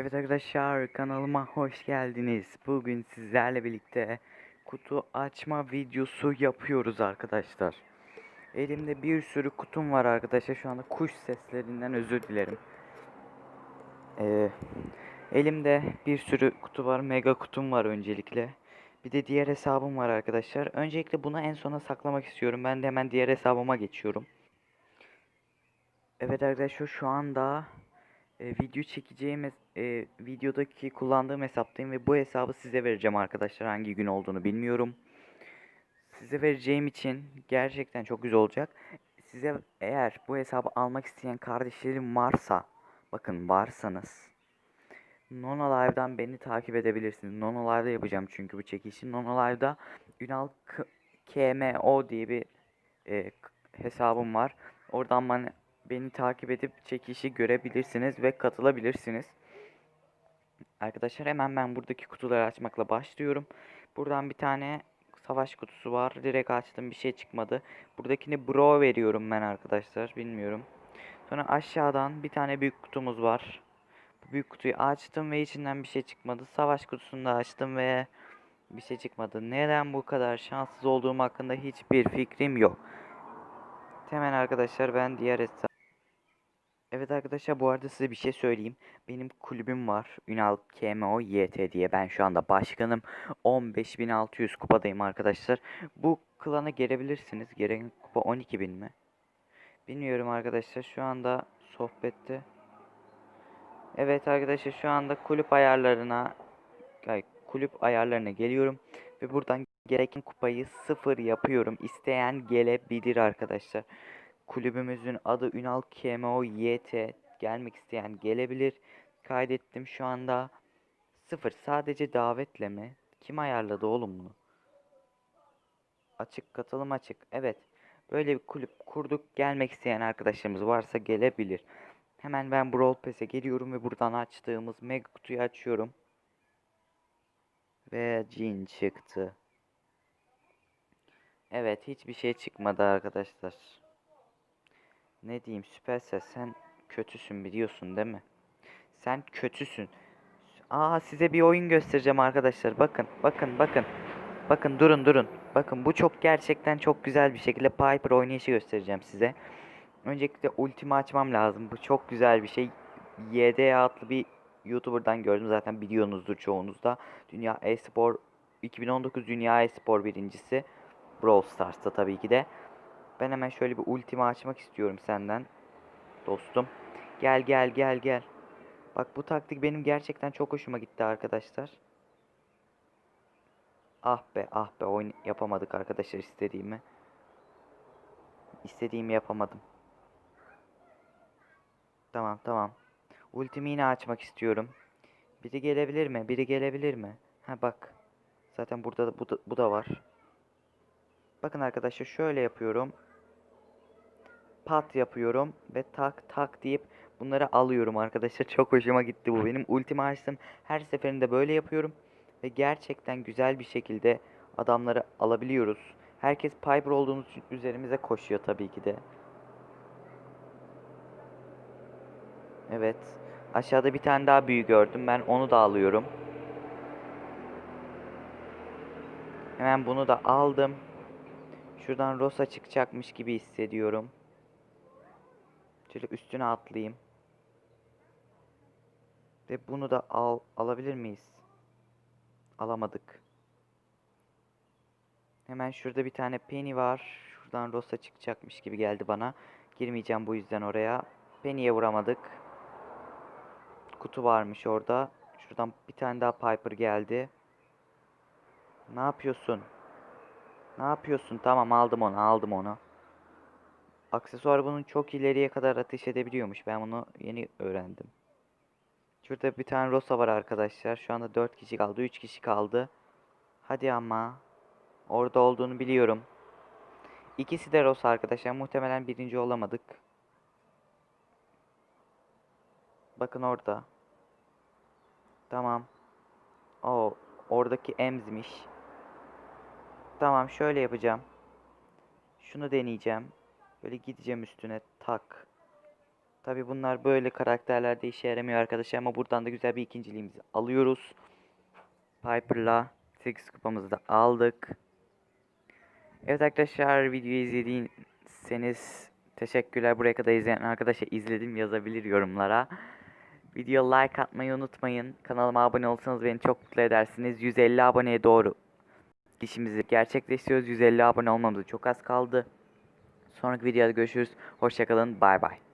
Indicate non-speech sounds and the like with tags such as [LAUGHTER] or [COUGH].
Evet arkadaşlar kanalıma hoş geldiniz. Bugün sizlerle birlikte kutu açma videosu yapıyoruz arkadaşlar. Elimde bir sürü kutum var arkadaşlar. Şu anda kuş seslerinden özür dilerim. Ee, elimde bir sürü kutu var. Mega kutum var öncelikle. Bir de diğer hesabım var arkadaşlar. Öncelikle bunu en sona saklamak istiyorum. Ben de hemen diğer hesabıma geçiyorum. Evet arkadaşlar şu anda e, video çekeceğim e, videodaki kullandığım hesaptayım ve bu hesabı size vereceğim arkadaşlar hangi gün olduğunu bilmiyorum. Size vereceğim için gerçekten çok güzel olacak. Size eğer bu hesabı almak isteyen kardeşlerim varsa bakın varsanız Nono Live'dan beni takip edebilirsiniz. Nono Live'da yapacağım çünkü bu çekişi. Nono Live'da Ünal KMO diye bir e, hesabım var. Oradan bana beni takip edip çekişi görebilirsiniz ve katılabilirsiniz. Arkadaşlar hemen ben buradaki kutuları açmakla başlıyorum. Buradan bir tane savaş kutusu var. Direkt açtım bir şey çıkmadı. Buradakini bro veriyorum ben arkadaşlar. Bilmiyorum. Sonra aşağıdan bir tane büyük kutumuz var. Bu büyük kutuyu açtım ve içinden bir şey çıkmadı. Savaş kutusunu da açtım ve bir şey çıkmadı. Neden bu kadar şanssız olduğum hakkında hiçbir fikrim yok. Hemen arkadaşlar ben diğer hesap Evet arkadaşlar bu arada size bir şey söyleyeyim. Benim kulübüm var. Ünal KMO YT diye. Ben şu anda başkanım. 15.600 kupadayım arkadaşlar. Bu klana gelebilirsiniz. Gelen kupa 12.000 mi? Bilmiyorum arkadaşlar. Şu anda sohbette. Evet arkadaşlar şu anda kulüp ayarlarına ay, kulüp ayarlarına geliyorum. Ve buradan gereken kupayı sıfır yapıyorum. İsteyen gelebilir arkadaşlar. Kulübümüzün adı Ünal KMO YT. Gelmek isteyen gelebilir. Kaydettim şu anda. Sıfır. Sadece davetle mi? Kim ayarladı oğlum bunu? Açık katılım açık. Evet. Böyle bir kulüp kurduk. Gelmek isteyen arkadaşlarımız varsa gelebilir. Hemen ben Brawl Pass'e geliyorum ve buradan açtığımız mega kutuyu açıyorum. Ve cin çıktı. Evet hiçbir şey çıkmadı arkadaşlar. Ne diyeyim Süpersel sen kötüsün biliyorsun değil mi? Sen kötüsün. Aa size bir oyun göstereceğim arkadaşlar. Bakın bakın bakın. Bakın durun durun. Bakın bu çok gerçekten çok güzel bir şekilde Piper oynayışı göstereceğim size. Öncelikle ultimi açmam lazım. Bu çok güzel bir şey. YD adlı bir YouTuber'dan gördüm. Zaten biliyorsunuzdur çoğunuz da. Dünya e-spor 2019 Dünya e-spor birincisi. Brawl Stars'ta tabii ki de. Ben hemen şöyle bir ultimi açmak istiyorum senden. Dostum. Gel gel gel gel. Bak bu taktik benim gerçekten çok hoşuma gitti arkadaşlar. Ah be ah be oyun yapamadık arkadaşlar istediğimi. İstediğimi yapamadım. Tamam tamam. Ultimi yine açmak istiyorum. Biri gelebilir mi? Biri gelebilir mi? Ha bak. Zaten burada da, bu da, bu da var. Bakın arkadaşlar şöyle yapıyorum. Pat yapıyorum ve tak tak deyip bunları alıyorum arkadaşlar. [LAUGHS] Çok hoşuma gitti bu. Benim ultimi açtım. Her seferinde böyle yapıyorum. Ve gerçekten güzel bir şekilde adamları alabiliyoruz. Herkes Piper olduğumuz için üzerimize koşuyor tabii ki de. Evet. Aşağıda bir tane daha büyü gördüm. Ben onu da alıyorum. Hemen bunu da aldım. Şuradan Rosa çıkacakmış gibi hissediyorum. Şöyle üstüne atlayayım. Ve bunu da al alabilir miyiz? Alamadık. Hemen şurada bir tane Penny var. Şuradan Rosa çıkacakmış gibi geldi bana. Girmeyeceğim bu yüzden oraya. Penny'ye vuramadık. Kutu varmış orada. Şuradan bir tane daha Piper geldi. Ne yapıyorsun? Ne yapıyorsun? Tamam aldım onu, aldım onu. Aksesuar bunun çok ileriye kadar ateş edebiliyormuş. Ben bunu yeni öğrendim. Şurada bir tane Rosa var arkadaşlar. Şu anda 4 kişi kaldı, 3 kişi kaldı. Hadi ama. Orada olduğunu biliyorum. İkisi de Rosa arkadaşlar. Muhtemelen birinci olamadık. Bakın orada. Tamam. O oradaki Ems'miş. Tamam şöyle yapacağım. Şunu deneyeceğim. Böyle gideceğim üstüne tak. Tabi bunlar böyle karakterlerde işe yaramıyor arkadaşlar ama buradan da güzel bir ikinciliğimizi alıyoruz. Piper'la 8 kupamızı da aldık. Evet arkadaşlar videoyu izlediyseniz teşekkürler. Buraya kadar izleyen arkadaşlar izledim yazabilir yorumlara. Video like atmayı unutmayın. Kanalıma abone olsanız beni çok mutlu edersiniz. 150 aboneye doğru işimizi gerçekleştiriyoruz. 150 abone olmamıza çok az kaldı. Sonraki videoda görüşürüz. Hoşçakalın. Bay bay.